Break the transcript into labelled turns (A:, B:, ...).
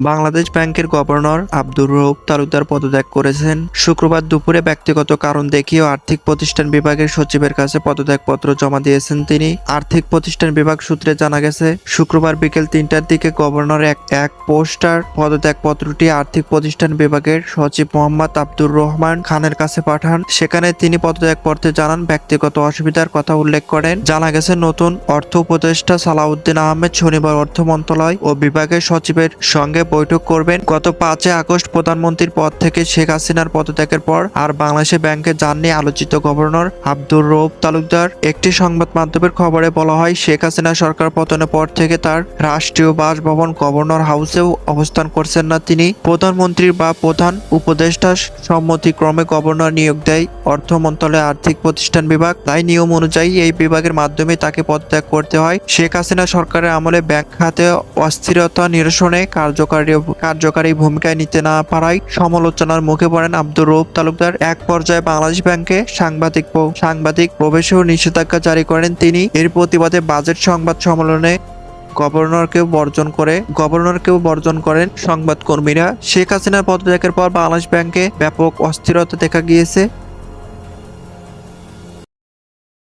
A: বাংলাদেশ ব্যাংকের গভর্নর আব্দুর রৌফ তালুকদার পদত্যাগ করেছেন। শুক্রবার দুপুরে ব্যক্তিগত কারণ দেখিয়ে আর্থিক প্রতিষ্ঠান বিভাগের সচিবের কাছে পদত্যাগপত্র জমা দিয়েছেন তিনি। আর্থিক প্রতিষ্ঠান বিভাগ সূত্রে জানা গেছে, শুক্রবার বিকেল তিনটার দিকে গভর্নর এক এক পোস্টার পদত্যাগপত্রটি আর্থিক প্রতিষ্ঠান বিভাগের সচিব মোহাম্মদ আব্দুর রহমান খানের কাছে পাঠান। সেখানে তিনি পদত্যাগপত্রে জানান, ব্যক্তিগত অসুবিধার কথা উল্লেখ করেন। জানা গেছে, নতুন অর্থ উপদেষ্টা সালাউদ্দিন আহমেদ শনিবার অর্থ মন্ত্রণালয় ও বিভাগের সচিবের সঙ্গে বৈঠক করবেন। গত পাঁচই আগস্ট প্রধানমন্ত্রীর পদ থেকে শেখ হাসিনার পদত্যাগের পর আর বাংলাদেশে ব্যাংকে যাননি আলোচিত গভর্নর আব্দুর রৌফ তালুকদার। একটি সংবাদ মাধ্যমের খবরে বলা হয়, শেখ হাসিনা সরকার পতনের পর থেকে তার রাষ্ট্রীয় বাসভবন গভর্নর হাউসেও অবস্থান করছেন না তিনি। প্রধানমন্ত্রীর বা প্রধান উপদেষ্টা সম্মতিক্রমে গভর্নর নিয়োগ দেয় অর্থ মন্ত্রণালয় আর্থিক প্রতিষ্ঠান বিভাগ। তাই নিয়ম অনুযায়ী এই বিভাগের মাধ্যমে তাকে পদত্যাগ করতে হয়। শেখ হাসিনা সরকারের আমলে ব্যাংক খাতে অস্থিরতা নিরসনে কার্যকারী কার্যকারী ভূমিকায় নিতে না পারায় সমালোচনার মুখে পড়েন আব্দুর রৌফ তালুকদার। এক পর্যায়ে বাংলাদেশ ব্যাংকে সাংবাদিক সাংবাদিক প্রবেশেও নিষেধাজ্ঞা জারি করেন তিনি। এর প্রতিবাদে বাজেট সংবাদ সম্মেলনে গভর্নরকেও বর্জন করে গভর্নরকেও বর্জন করেন সংবাদকর্মীরা। শেখ হাসিনার পদত্যাগের পর বাংলাদেশ ব্যাংকে ব্যাপক অস্থিরতা দেখা গিয়েছে।